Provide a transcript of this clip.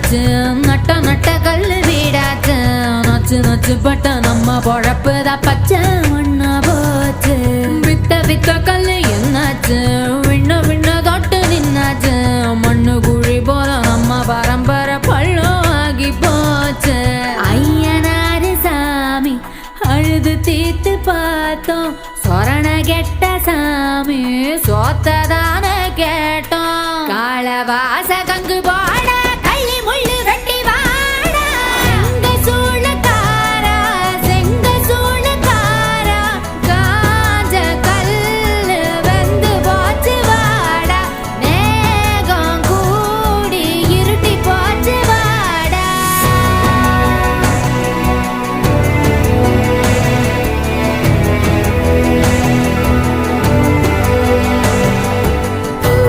கல்லாச்சு நட்ட நட்ட கல் வீடாச்சு. நச்சு நச்சு பட்ட நம்ம பொழப்பு தான் பச்சை மண்ணா போச்சு. வித்த வித்த கல் என்னாச்சு? விண்ண விண்ண தொட்டு நின்னாச்சு. மண்ணு குழி போல நம்ம பரம்பரை பள்ளம் ஆகி போச்சு. ஐயனாரு சாமி அழுது தீத்து பார்த்தோம். சொரண கெட்ட சாமி சோத்ததான கேட்டோம். காலவாச கங்கு போட